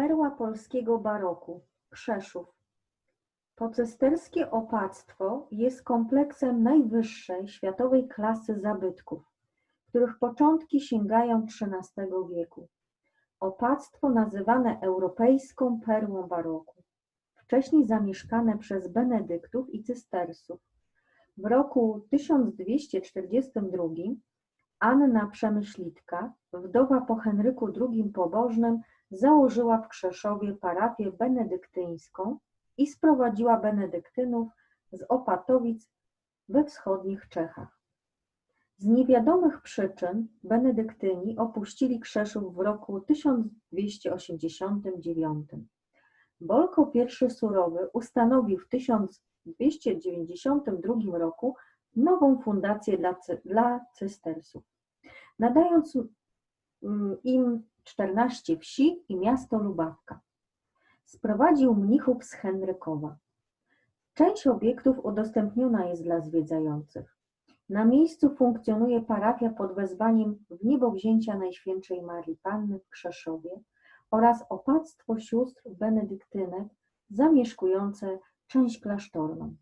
Perła polskiego baroku, Krzeszów. Pocysterskie opactwo jest kompleksem najwyższej światowej klasy zabytków, których początki sięgają XIII wieku. Opactwo nazywane europejską perłą baroku, wcześniej zamieszkane przez benedyktów i cystersów. W roku 1242 Anna Przemyślitka, wdowa po Henryku II Pobożnym, założyła w Krzeszowie parafię benedyktyńską i sprowadziła benedyktynów z Opatowic we wschodnich Czechach. Z niewiadomych przyczyn benedyktyni opuścili Krzeszów w roku 1289. Bolko I Surowy ustanowił w 1292 roku nową fundację dla, dla cystersów, nadając mm, im 14 wsi i miasto Lubawka. Sprowadził mnichów z Henrykowa. Część obiektów udostępniona jest dla zwiedzających. Na miejscu funkcjonuje parafia pod wezwaniem w niebowzięcia Najświętszej Marii Panny w Krzeszowie oraz opactwo sióstr benedyktynek zamieszkujące część klasztorną.